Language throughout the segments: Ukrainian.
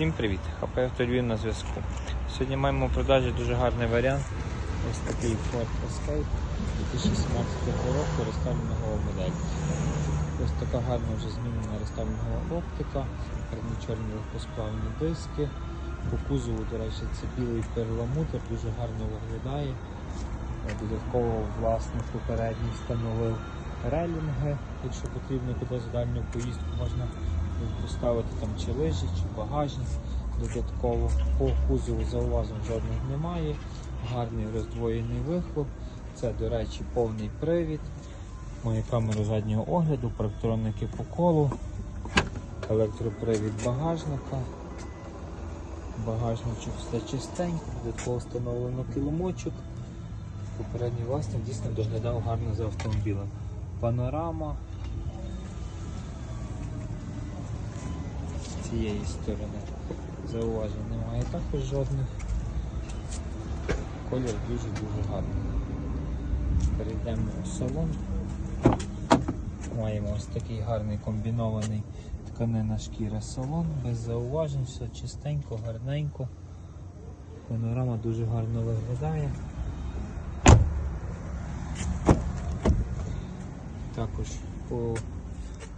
Всім привіт! ХП Авторвів на зв'язку. Сьогодні маємо в продажі дуже гарний варіант. Ось такий Ford Escape 2017 року розставленого модель. Ось така гарна вже змінена розставленого оптика, чорні легкосплавні диски. По кузову, до речі, це білий перламутр, дуже гарно виглядає. Додатково власник попередній встановив релінги, якщо потрібно кудись в дальню поїздку можна поставити там чи лижі, чи багажник. Додатково по кузову зауважень жодних немає. Гарний роздвоєний вихлоп. Це, до речі, повний привід. Має камеру заднього огляду, парктроники по колу, електропривід багажника. Багажничок все чистенько, додатково встановлено килимочок. Попередній власник дійсно доглядав гарно за автомобілем. Панорама цієї сторони. Зауважень немає також жодних. Колір дуже-дуже гарний. Перейдемо у салон. Маємо ось такий гарний комбінований тканина шкіра салон, без зауважень, все чистенько, гарненько. Панорама дуже гарно виглядає. Також по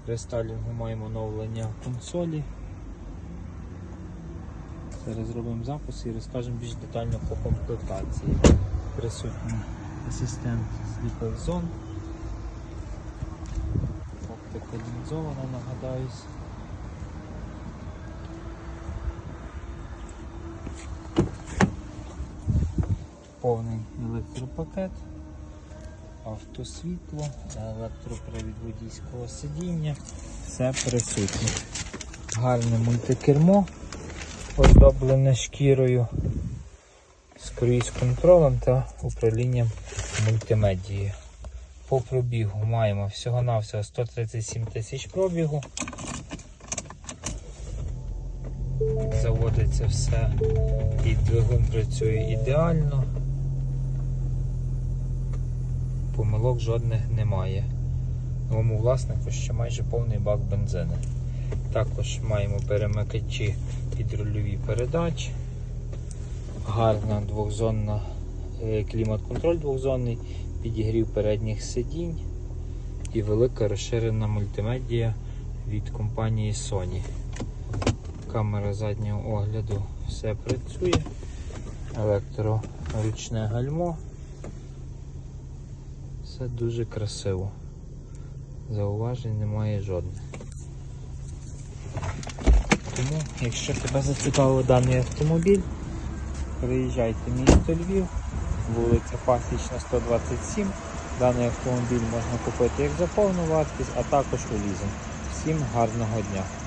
рестайлінгу маємо оновлення консолі. Зараз зробимо запис і розкажемо більш детально по комплектації. Присутній асистент Sleeper Zone. Оптика лінзована, нагадаюсь. Повний електропакет, автосвітло, електропривід водійського сидіння, все присутнє. Гарне мультикермо, оздоблене шкірою з круїз-контролем та управлінням мультимедією. По пробігу маємо всього-навсього 137 тисяч пробігу. Заводиться все і двигун працює ідеально. Помилок жодних немає. Новому власнику ще майже повний бак бензину. Також маємо перемикачі підрульові передачі. Гарна двохзонна е, клімат-контроль двохзонний, підігрів передніх сидінь і велика розширена мультимедія від компанії Sony. Камера заднього огляду все працює. Електроручне гальмо. Все дуже красиво. Зауважень немає жодних. Тому, якщо тебе зацікавив даний автомобіль, приїжджайте в місто Львів, вулиця Пасічна 127. Даний автомобіль можна купити як за повну вартість, а також у лізинг. Всім гарного дня!